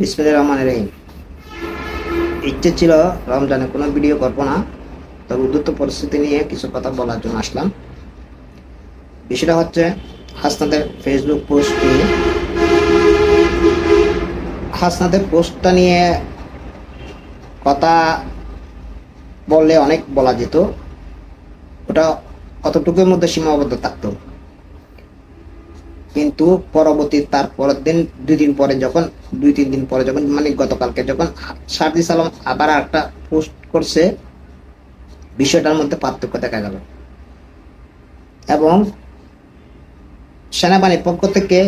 বিসমিল্লাহির রহমানির রহিম। ইচ্ছে ছিল রমজানে কোনো ভিডিও করব না, তবে উদ্যুত পরিস্থিতি নিয়ে কিছু কথা বলার জন্য আসলাম। বিষয়টা হচ্ছে হাসনাদের ফেসবুক পোস্ট নিয়ে। হাসনাদের পোস্টটা নিয়ে কথা বললে অনেক বলা যেত। ওটা অতটুকুর মধ্যে সীমাবদ্ধ থাকতো? কিন্তু পরবর্তী তার পরের দিন, দুই দিন পরে যখন, দুই, তিন দিন পরে যখন মানে গতকালকে যখন সারদি সালাম আবার একটা পোস্ট করছে, বিষয়টার মধ্যে পার্থক্য দেখা গেল। এবং সেনাবাহিনীর পক্ষ থেকে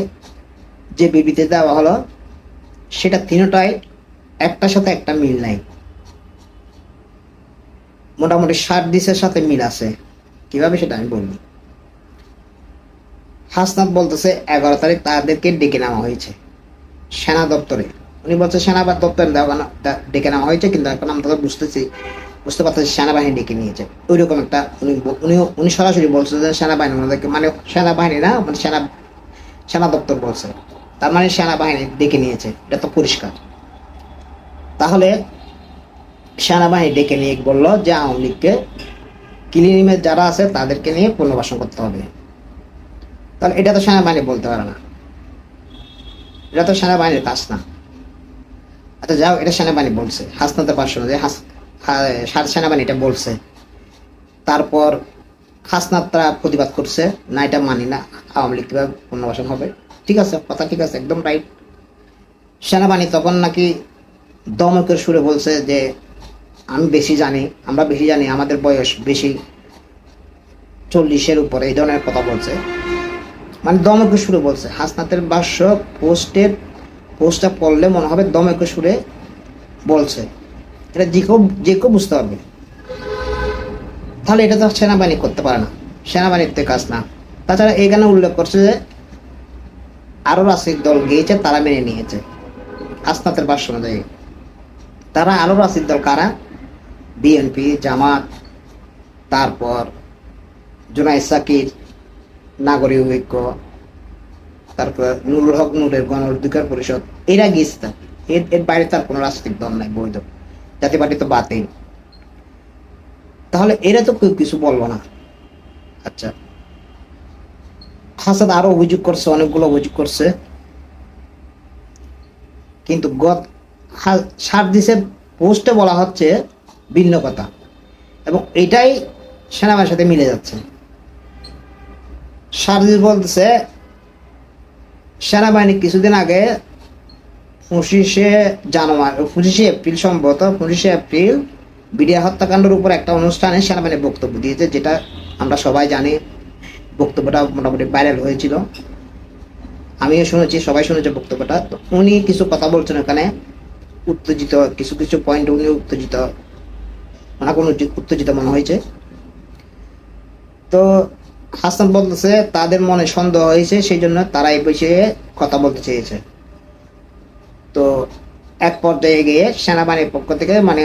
যে বিবৃতি দেওয়া হলো, সেটা তিনটাই একটার সাথে একটা মিল নাই। মোটামুটি দিসের সাথে মিল আছে। কীভাবে সেটা আমি বলব? হাসনাত বলতেছে, এগারো তারিখ তাদেরকে ডেকে নেওয়া হয়েছে। সেনা দপ্তরে। উনি বলছে সেনা দপ্তরে ডেকে নেওয়া হয়েছে, কিন্তু এখন আমরা তো বুঝতেছি, বুঝতে পারতেছি সেনাবাহিনী ডেকে নিয়েছে। ওইরকম একটা উনি উনি উনি সরাসরি বলছে যে, সেনাবাহিনী ওনাদেরকে মানে সেনাবাহিনী না মানে সেনা সেনা দপ্তর বলছে। তার মানে সেনাবাহিনী ডেকে নিয়েছে, এটা তো পরিষ্কার। তাহলে সেনাবাহিনী ডেকে নিয়ে বলল যে, আওয়ামী লীগকে ক্লিনিমের যারা আছে, তাদেরকে নিয়ে পুনর্বাসন করতে হবে। তাহলে এটা তো সেনাবাহিনী বলতে পারে না। এটা তো সেনাবাহিনীর কাজ না। আচ্ছা যাও এটা সেনাবাহিনী বলছে। হাসনাতে পারছ যে হা- সেনাবাহিনী এটা বলছে। তারপর হাসনাতরা প্রতিবাদ করছে, না, এটা মানি না, আওয়ামী লীগ কীভাবে পুনর্বাসন হবে? ঠিক আছে, কথা ঠিক আছে, একদম রাইট সেনাবাহিনী তখন নাকি দমকের সুরে বলছে যে, আমি বেশি জানি, আমরা বেশি জানি, আমাদের বয়স বেশি। চল্লিশের উপরে, এই ধরনের কথা বলছে। মানে দমকে সুরে বলছে। হাসনাতের ভাষ্য পোস্টের পোস্টটা পড়লে মনে হবে দমকে সুরে বলছে। এটা যে কেউ যে কেউ বুঝতে পারবে। তাহলে এটা তো সেনাবাহিনী করতে পারে না। সেনাবাহিনীর তো কাজ না। তাছাড়া এখানে উল্লেখ করছে যে আরও রাজনৈতিক দল গিয়েছে, তারা মেনে নিয়েছে। হাসনাতের ভাষ্য অনুযায়ী। তারা আরও রাজনৈতিক দল কারা? বিএনপি, জামাত, তারপর জুনাই সাকির নাগরিক ঐক্য, তারপর নুরুল হক, নূরের গণ অধিকার পরিষদ, এরা গিয়েছে এর এর বাইরে তার কোনো রাজনৈতিক দল নাই, বৈধ। জাতীয় পার্টি তো বাতিল। তাহলে এরা তো কেউ কিছু বলব না। আচ্ছা। হাসাদ আরও অভিযোগ করছে, অনেকগুলো অভিযোগ করছে। কিন্তু গত সার্দিসের পোস্টে বলা হচ্ছে ভিন্ন কথা। এবং এটাই সেনাবাহিনীর সাথে মিলে যাচ্ছে। সার্জিস বলতেছে, সেনাবাহিনী কিছুদিন আগে পঁচিশে জানুয়ারি, পঁচিশে এপ্রিল সম্ভবত, পঁচিশে এপ্রিল বিডিআর হত্যাকাণ্ডের উপর একটা অনুষ্ঠানে সেনাবাহিনী বক্তব্য দিয়েছে, যেটা আমরা সবাই জানি। বক্তব্যটা মোটামুটি ভাইরাল হয়েছিল। আমিও শুনেছি, সবাই শুনেছে বক্তব্যটা। তো উনি কিছু কথা বলছেন ওখানে, উত্তেজিত, কিছু কিছু পয়েন্ট উনি উত্তেজিত, ওনার কোনো উত্তেজিত মনে হয়েছে। তো হাসান বলতেছে, তাদের মনে সন্দেহ হয়েছে সেই জন্য তারা এই বিষয়ে কথা বলতে চেয়েছে। তো এক পর্যায়ে গিয়ে সেনাবাহিনীর পক্ষ থেকে মানে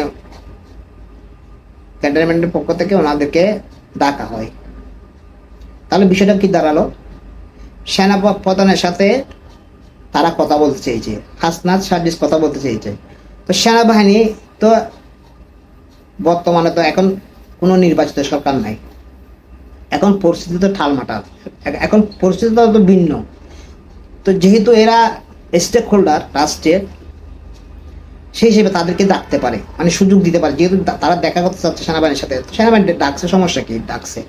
ক্যান্টনমেন্টের পক্ষ থেকে ওনাদেরকে ডাকা হয়। তাহলে বিষয়টা কি দাঁড়াল? সেনা প্রধানের সাথে তারা কথা বলতে চেয়েছে। হাসনাত সার্ভিস কথা বলতে চেয়েছে। তো সেনাবাহিনী তো বর্তমানে তো এখন কোনো নির্বাচিত সরকার নাই। এখন পরিস্থিতি তো ঠালমাটাল এখন পরিস্থিতি তো ভিন্ন। তো যেহেতু এরা স্টেক হোল্ডার রাষ্ট্রের সেই হিসেবে তাদেরকে ডাকতে পারে মানে সুযোগ দিতে পারে। যেহেতু তারা দেখা করতে চাচ্ছে সেনাবাহিনীর সাথে। সেনাবাহিনী ডাকছে, সমস্যা কি? ডাকছে।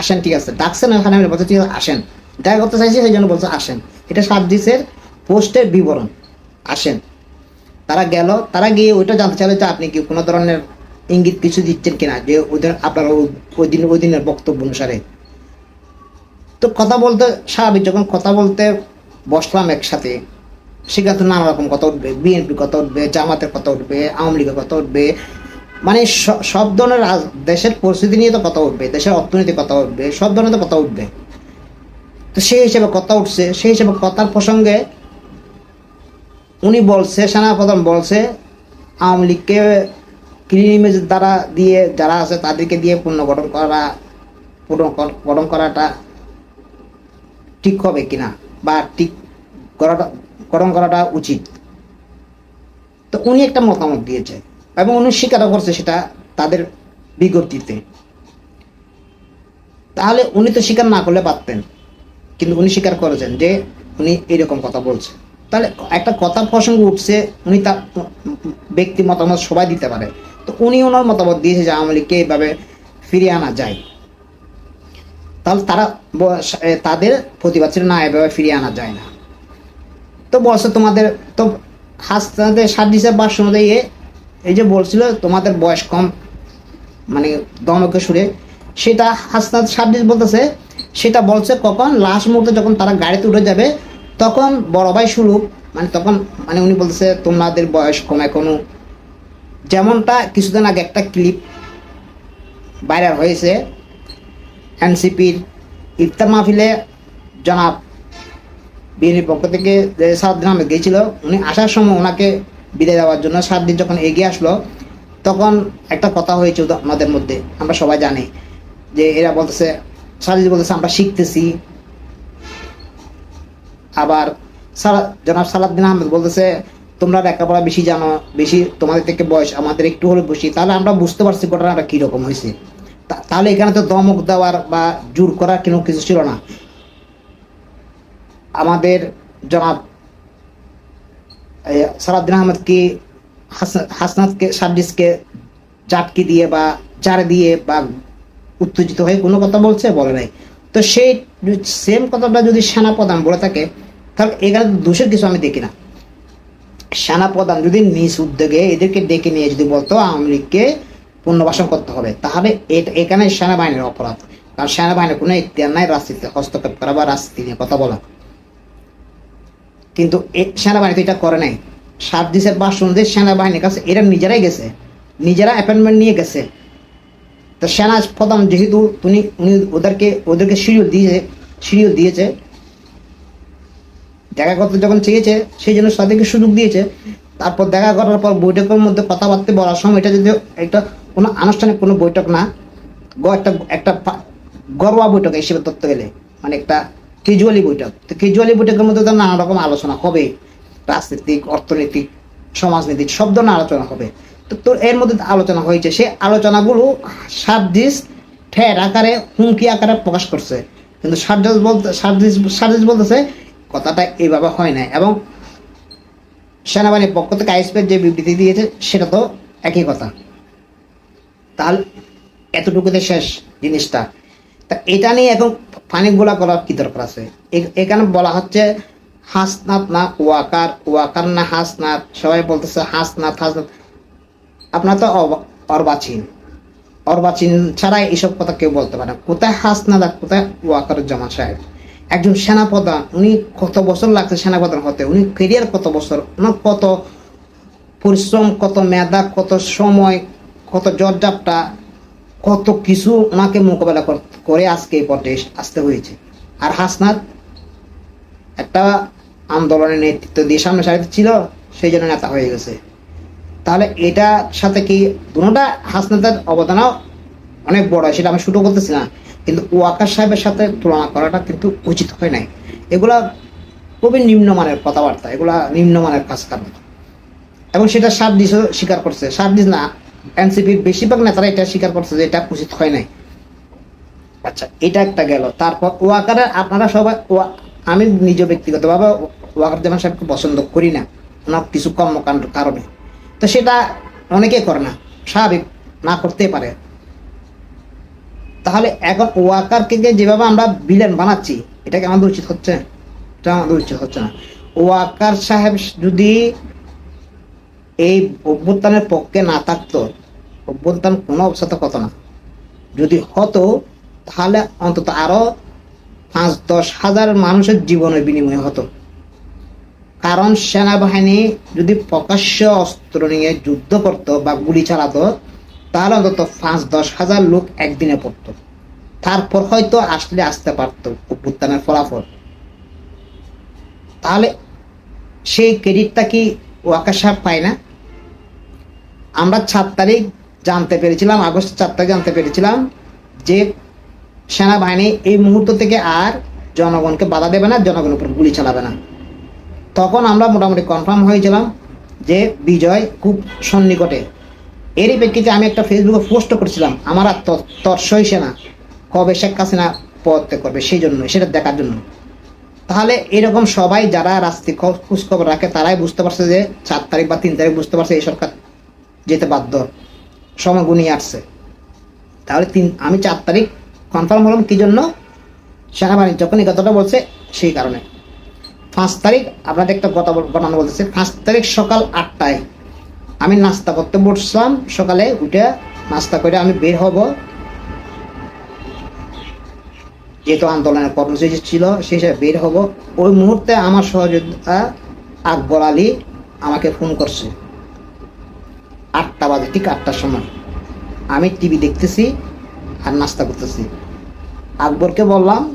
আসেন, ঠিক আছে। ডাকছে না, সেনাবাহিনী বলছে, ঠিক আছে, আসেন। দেখা করতে চাইছে, সেই জন্য বলছে, আসেন। এটা সার্ভিসের পোস্টের বিবরণ। আসেন। তারা গেল, তারা গিয়ে ওইটা জানতে চাইলো যে আপনি কি কোনো ধরনের ইঙ্গিত কিছু দিচ্ছেন কিনা যে ওদের আপনার ওই- দিন ওই দিনের বক্তব্য অনুসারে? তো কথা বলতে স্বাভাবিক, যখন কথা বলতে বসলাম একসাথে, সেখানে তো নানা রকম কথা উঠবে, বিএনপি কথা উঠবে, জামাতের কথা উঠবে, আওয়ামী লীগের কথা উঠবে মানে সব ধরনের দেশের পরিস্থিতি নিয়ে তো কথা উঠবে, দেশের অর্থনীতি কথা উঠবে, সব ধরনের তো কথা উঠবে। তো সেই হিসেবে কথা উঠছে, সেই হিসেবে কথার প্রসঙ্গে উনি বলছে, সেনাপ্রধান বলছে, আওয়ামী লীগকে ক্লিন ইমেজ দ্বারা দিয়ে যারা আছে তাদেরকে দিয়ে পুনর্গঠন করা পুনর্গঠন করাটা ঠিক হবে কিনা বা ঠিক করাটা, গঠন করাটা উচিত? তো উনি একটা মতামত দিয়েছে এবং উনি স্বীকারও করছে সেটা তাদের বিজ্ঞপ্তিতে। তাহলে উনি তো স্বীকার না করলে পারতেন, কিন্তু উনি স্বীকার করেছেন যে উনি এরকম কথা বলছে। তাহলে একটা কথা প্রসঙ্গ উঠছে, উনি তার ব্যক্তি মতামত সবাই দিতে পারে। তো উনি ওনার মতামত দিয়েছে যে আওয়ামী লীগকে এইভাবে ফিরিয়ে আনা যায়। তাহলে তারা তাদের প্রতিবাদ ছিল না, এভাবে ফিরিয়ে আনা যায় না। তো বলছে তোমাদের, তো হাসতে সার্ভিসের ভাষণ দিয়ে এই যে বলছিল, তোমাদের বয়স কম মানে দমকে সুরে, সেটা হাসনাত সার্ভিস বলতেছে, সেটা বলছে কখন? লাস্ট মুহূর্তে যখন তারা গাড়িতে উঠে যাবে, তখন বড় ভাই শুরু মানে তখন মানে উনি বলতেছে, তোমাদের বয়স কম এখনও। যেমনটা কিছুদিন আগে একটা ক্লিপ ভাইরাল হয়েছে এনসিপির ইফতার মাহফিলে জনাব বিএনপির পক্ষ থেকে যে সাদ্দিন আহমেদ গিয়েছিল, উনি আসার সময় ওনাকে বিদায় দেওয়ার জন্য সাত দিন যখন এগিয়ে আসলো, তখন একটা কথা হয়েছে আমাদের মধ্যে, আমরা সবাই জানি, যে এরা বলতেছে সাদিজ বলতেছে, আমরা শিখতেছি। আবার সারা জনাব সালাদ্দিন আহমেদ বলতেছে তোমরা লেখাপড়া বেশি জানো, বেশি তোমাদের থেকে বয়স, আমাদের একটু হলে বেশি, তাহলে আমরা বুঝতে পারছি ঘটনাটা কীরকম হয়েছে। তাহলে এখানে তো দমক দেওয়ার বা জোর করার কোনো কিছু ছিল না। আমাদের জনাব সালাদ্দিন আহমেদকে হাসন- হাসনাতকে, সার্জিসকে চাটকি দিয়ে বা চারে দিয়ে বা উত্তেজিত হয়ে কোনো কথা বলছে, বলে নাই। তো সেই, সেম কথাটা যদি সেনাপ্রধান বলে থাকে, তাহলে এখানে দোষের কিছু আমি দেখি না। সেনাপ্রধান যদি নিজ উদ্যোগে এদেরকে ডেকে নিয়ে যদি বলতো আওয়ামী লীগকে পুনর্বাসন করতে হবে, তাহলে এখানে সেনাবাহিনীর অপরাধ। কারণ সেনাবাহিনীর কোনো ইতিহার নাই, রাজনীতিতে হস্তক্ষেপ করা বা রাজনীতি নিয়ে কথা বলা। কিন্তু সেনাবাহিনী তো এটা করে নাই। সাত দিশের বাসন দিয়ে সেনাবাহিনীর কাছে এরা নিজেরাই গেছে। নিজেরা অ্যাপয়েন্টমেন্ট নিয়ে গেছে। তো সেনা প্রধান যেহেতু, উনি উনি ওদেরকে ওদেরকে শিডিউল দিয়েছে শিডিউল দিয়েছে। দেখা করতে যখন চেয়েছে, সেই জন্য তাদেরকে সুযোগ দিয়েছে। তারপর দেখা করার পর বৈঠকের মধ্যে কথাবার্তা বলার সময় এটা যদি একটা কোনো আনুষ্ঠানিক কোনো বৈঠক না একটা একটা ঘরোয়া বৈঠক হিসেবে ধরতে গেলে। মানে একটা কেজুয়ালি বৈঠক। তো কেজুয়ালি বৈঠকের মধ্যে তো নানা রকম আলোচনা হবে। রাজনৈতিক অর্থনৈতিক সমাজনীতিক সব ধরনের আলোচনা হবে। তো তোর এর মধ্যে আলোচনা হয়েছে। সেই আলোচনাগুলো সার্জিস ঠের আকারে, হুমকি আকারে প্রকাশ করছে। কিন্তু সার্জিস বলতে সার্জিস সার্জিস বলতেছে কথাটা এইভাবে হয় না এবং সেনাবাহিনীর পক্ষ থেকে আইসপের যে বিবৃতি দিয়েছে, সেটা তো একই কথা। তাহলে এতটুকুতে শেষ জিনিসটা। তা এটা নিয়ে এখন পানি গোলা করার কি দরকার আছে? এখানে বলা হচ্ছে, হাসনাত না ওয়াকার ওয়াকার না হাসনাত। সবাই বলতেছে হাসনাত হাসনাত। আপনার তো অর্বাচীন। অর্বাচীন ছাড়া এইসব কথা কেউ বলতে পারে না। কোথায় হাসনাত আর কোথায় ওয়াকারুজ্জামান সাহেব? একজন সেনাপ্রধান, উনি কত বছর লাগছে সেনাপ্রধান হতে? উনি কেরিয়ার কত বছর? ওনার কত পরিশ্রম, কত মেধা, কত সময়, কত জর্জাপটা, কত কিছু ওনাকে মোকাবেলা করে আজকে এই পথে আসতে হয়েছে। আর হাসনাত একটা আন্দোলনের নেতৃত্ব দিয়ে সামনে সারিতে ছিল, সেই জন্য নেতা হয়ে গেছে। তাহলে এটার সাথে কি দুটা হাসনাতের অবদানও অনেক বড় সেটা আমি শুরু করতেছি না। কিন্তু ওয়াকার সাহেবের সাথে তুলনা করাটা কিন্তু উচিত হয় নাই। এগুলা খুবই নিম্নমানের কথাবার্তা, এগুলা নিম্নমানের কাজ কারণ এবং সেটা সাত দিসও স্বীকার করছে। সাত দিস না, এনসিপির বেশিরভাগ নেতারা এটা স্বীকার করছে যে এটা উচিত হয় নাই। আচ্ছা এটা একটা গেল। তারপর ওয়াকারে আপনারা সবাই আমি নিজ ব্যক্তিগতভাবে ওয়াকার জামান সাহেবকে পছন্দ করি না। ওনার কিছু কর্মকাণ্ড কারণে। তো সেটা অনেকে করে না। স্বাভাবিক, না করতে পারে। তাহলে এখন ওয়াকারকে যে যেভাবে আমরা ভিলেন বানাচ্ছি এটা কি আমাদের উচিত হচ্ছে? এটা আমাদের উচিত হচ্ছে না। ওয়াকার সাহেব যদি এই অভ্যুত্থানের পক্ষে না থাকতো, অভ্যুত্থান কোনো অবস্থাতে হতো না। যদি হতো, তাহলে অন্তত আরও পাঁচ দশ হাজার মানুষের জীবনের বিনিময় হতো। কারণ সেনাবাহিনী যদি প্রকাশ্য অস্ত্র নিয়ে যুদ্ধ করতো বা গুলি চালাতো তাহলে অন্তত পাঁচ, দশ হাজার লোক একদিনে পড়তো। তারপর হয়তো আসলে আসতে পারতো অভ্যুত্থানের ফলাফল। তাহলে সেই ক্রেডিটটা কি ওয়াকা সাহেব পায় না? আমরা সাত তারিখ জানতে পেরেছিলাম, আগস্ট চার তারিখ জানতে পেরেছিলাম যে সেনাবাহিনী এই মুহূর্ত থেকে আর জনগণকে বাধা দেবে না, জনগণের উপর গুলি চালাবে না। তখন আমরা মোটামুটি কনফার্ম হয়েছিলাম যে বিজয় খুব সন্নিকটে। এরই প্রেক্ষিতে আমি একটা ফেসবুকে পোস্ট করেছিলাম। আমার আর তর- তর্সই সেনা কবে শেখ হাসিনা পদত্যাগ করবে সেই জন্য, সেটা দেখার জন্য। তাহলে এরকম সবাই যারা রাস্তায় খ- খোঁজখবর রাখে, তারাই বুঝতে পারছে যে চার তারিখ বা তিন তারিখ বুঝতে পারছে এই সরকার যেতে বাধ্য। সময় গুনিয়ে আসছে। তাহলে তিন, আমি চার তারিখ কনফার্ম হলাম কি জন্য? সেনাবাহিনী যখন এই কথাটা বলছে, সেই কারণে। পাঁচ তারিখ, আপনাদের একটা কথা ঘটনা বলতেছে, পাঁচ তারিখ সকাল আটটায়। আমি নাস্তা করতে বসলাম, সকালে উঠে নাস্তা করে আমি বের হব। যেহেতু আন্দোলনের কর্মসূচি ছিল সেই বের হব। ওই মুহূর্তে আমার সহযোগিতা আকবর আলী আমাকে ফোন করছে। আটটা বাজে, ঠিক আটটার সময়। আমি টিভি দেখতেছি আর নাস্তা করতেছি। আকবরকে বললাম,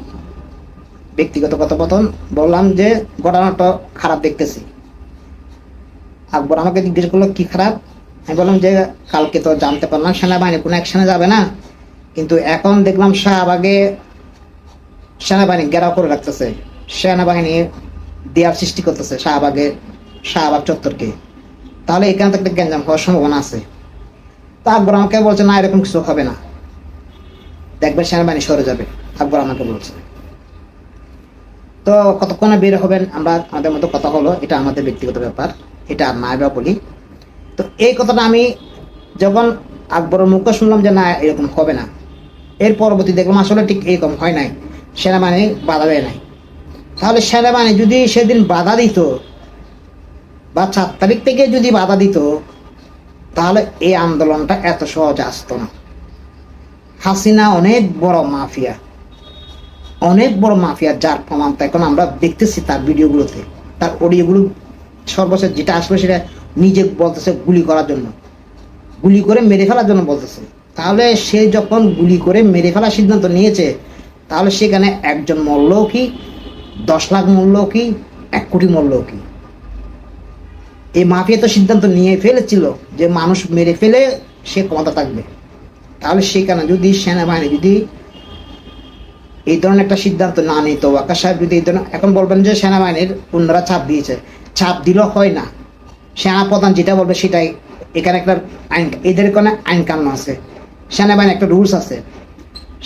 ব্যক্তিগত কথোপকথন বললাম যে, ঘটনাটা খারাপ দেখতেছি। আকবর আমাকে জিজ্ঞেস করল, কি খারাপ? আমি বললাম যে, কালকে তো জানতে পারলাম, সেনাবাহিনী কোনো অ্যাকশনে যাবে না। কিন্তু এখন দেখলাম শাহবাগে সেনাবাহিনী ঘেরাও করে রাখতেছে। সেনাবাহিনী দেয়ার সৃষ্টি করতেছে শাহবাগে, শাহবাগ চত্বরকে। তাহলে এখানে তো একটা গ্যাঞ্জাম হওয়ার সম্ভাবনা আছে। তা আকবর আমাকে বলছে, না, এরকম কিছু হবে না। দেখবেন সেনাবাহিনী সরে যাবে। আকবর আমাকে বলছে। তো কতক্ষণে বের হবেন? আমরা আমাদের মতো কথা হলো, এটা আমাদের ব্যক্তিগত ব্যাপার। এটা আর নাই বা বলি। তো এই কথাটা আমি যখন আকবরের মুখে শুনলাম যে না, এরকম হবে না, এর পরবর্তী দেখলাম আসলে ঠিক এরকম হয় নাই, সেনাবাহিনী বাধা দেয় নাই। তাহলে সেনাবাহিনী যদি সেদিন বাধা দিত বা চার তারিখ থেকে যদি বাধা দিত, তাহলে এই আন্দোলনটা এত সহজে আসতো না। হাসিনা অনেক বড় মাফিয়া, অনেক বড় মাফিয়া, যার প্রমাণ এখন আমরা দেখতেছি তার ভিডিওগুলোতে, তার অডিওগুলো সর্বশেষ যেটা আসলো সেটা নিজে বলতেছে গুলি করার জন্য। গুলি করে মেরে ফেলার জন্য বলতেছে। তাহলে সে যখন গুলি করে মেরে ফেলার সিদ্ধান্ত নিয়েছে, তাহলে সেখানে একজন মরলেও কি? দশ লাখ মূল্যও কি? এক কোটি মূল্যও কি? এই মাফিয়া তো সিদ্ধান্ত নিয়ে ফেলেছিল যে মানুষ মেরে ফেলে সে ক্ষমতা থাকবে। তাহলে সেখানে যদি সেনাবাহিনী যদি এই ধরনের একটা সিদ্ধান্ত না নিত ওয়াকা সাহেব যদি এই ধরনের এখন বলবেন যে সেনাবাহিনীর অন্যরা চাপ দিয়েছে। চাপ দিলেও হয় না। সেনা প্রধান যেটা বলবে সেটাই। এখানে একটা আইন, এদের কোনো আইন কানুন আছে। সেনাবাহিনী একটা রুলস আছে।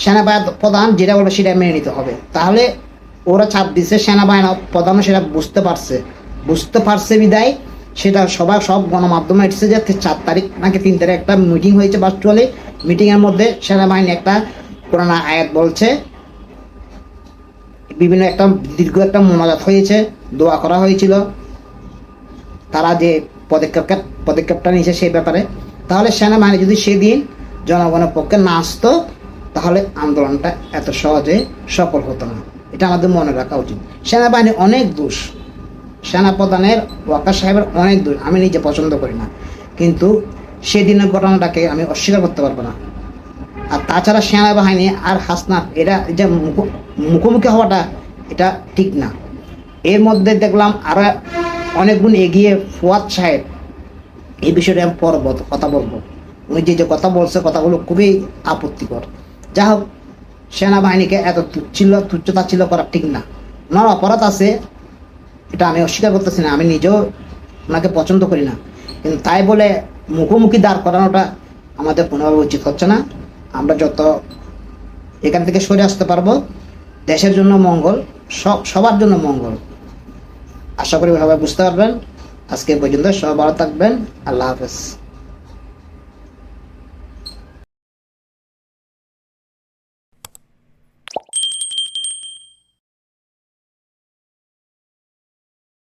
সেনাবাহিনী প্রধান যেটা বলবে সেটা মেনে নিতে হবে। তাহলে ওরা চাপ দিচ্ছে সেনাবাহিনী প্রধানও সেটা বুঝতে পারছে। বুঝতে পারছে বিদায়। সেটা সবাই সব গণমাধ্যমে এসেছে যে চার তারিখ নাকি তিন তারিখ একটা মিটিং হয়েছে ভার্চুয়ালি মিটিংয়ের মধ্যে সেনাবাহিনী একটা পুরানা আয়াত বলছে। বিভিন্ন একটা দীর্ঘ একটা মোনাজাত হয়েছে। দোয়া করা হয়েছিল। তারা যে পদক্ষেপ পদক্ষেপটা নিয়েছে সেই ব্যাপারে। তাহলে সেনাবাহিনী যদি সেদিন জনগণের পক্ষে না আসতো, তাহলে আন্দোলনটা এত সহজে সফল হতো না। এটা আমাদের মনে রাখা উচিত। সেনাবাহিনী অনেক দোষ। সেনাপ্রধানের ওয়াকা সাহেবের অনেক দোষ। আমি নিজে পছন্দ করি না। কিন্তু সেদিনের ঘটনাটাকে আমি অস্বীকার করতে পারব না। আর তাছাড়া সেনাবাহিনী আর হাসনাত এরা যে মুখো- মুখোমুখি হওয়াটা, এটা ঠিক না। এর মধ্যে দেখলাম আরও অনেক গুণ এগিয়ে ফুয়াদ সাহেব এই বিষয়টা আমি পর কথা বলব। উনি যে যে কথা বলছে, কথাগুলো খুবই আপত্তিকর। যা হোক, সেনাবাহিনীকে এত তুচ্ছিল তুচ্ছতাচ্ছিল করা ঠিক না। ওনার অপরাধ আছে, এটা আমি অস্বীকার করতেছি না, আমি নিজেও ওনাকে পছন্দ করি না। কিন্তু তাই বলে মুখোমুখি দাঁড় করানোটা আমাদের কোনোভাবে উচিত হচ্ছে না। আমরা যত এখান থেকে সরে আসতে পারব, দেশের জন্য মঙ্গল, সব সবার জন্য মঙ্গল। আশা করি সবাই বুঝতে পারবেন। আজকে পর্যন্ত সবাই ভালো থাকবেন। আল্লাহ হাফেজ।